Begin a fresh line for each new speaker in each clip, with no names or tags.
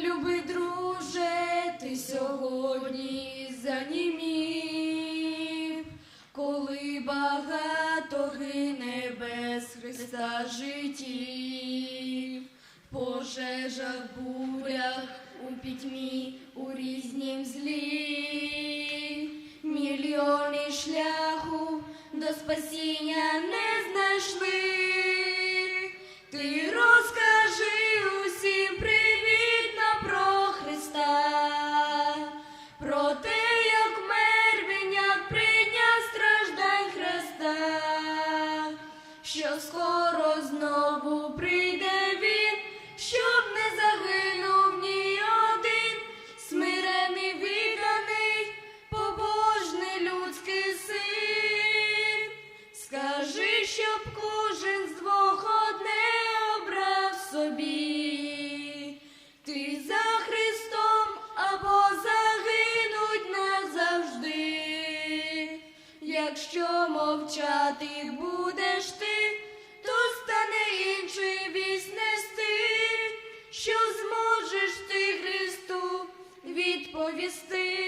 любий друже, ти сьогодні занімів, коли багато гине без Христа життів, пожежах, бурях, у пітьмі, у мовчати будеш ти, то стане інший вісь нести, що зможеш ти Христу відповісти.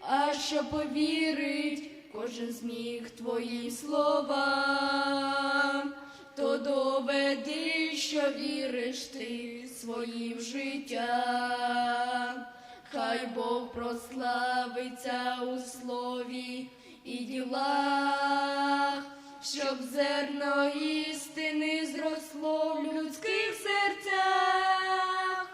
А що повірить кожен зміг твоїм словам, то доведи, що віриш ти своїм життям. Хай Бог прославиться у слові і ділах, щоб зерно істини зросло в людських серцях.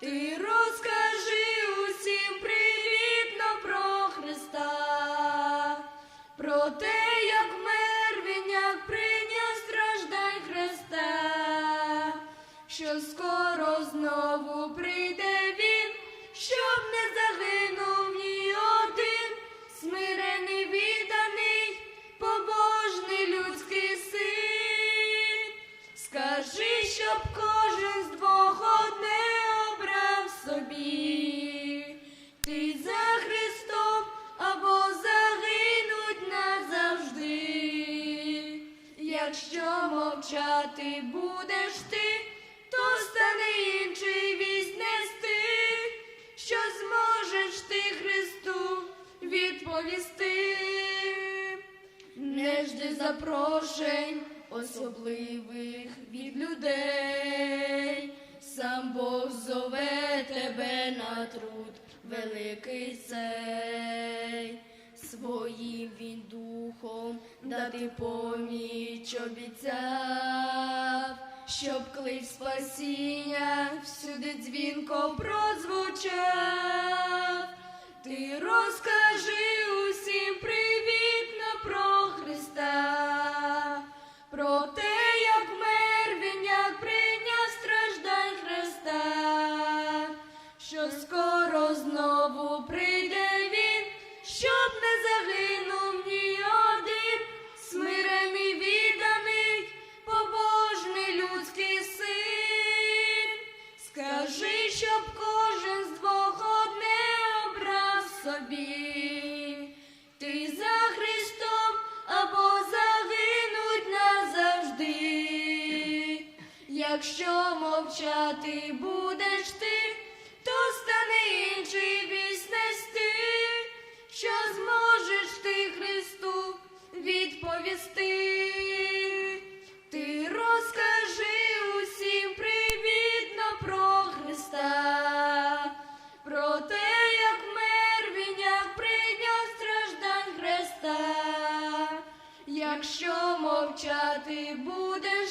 Ти розкажи усім привітно про Христа, про те, як мер прийняв страждань Христа, що скоро знову прийде він, щоб не загинув Якщо мовчати будеш ти, то стане інший вість нести, що зможеш ти Христу відповісти. Не жди запрошень особливих від людей, сам Бог зове тебе на труд дати поміч обіцяв, щоб клич спасіння всюди дзвінко прозвучав. Ти розкажи усім привітно Якщо мовчати будеш ти, то стане інший вісь що зможеш ти Христу відповісти. Ти розкажи усім привітно про Христа, про те, як мер прийняв страждань Христа. Якщо мовчати будеш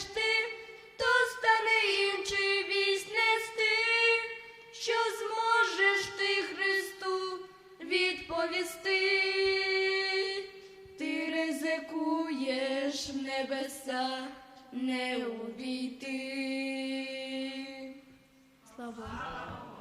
небеса не увійти. Слава.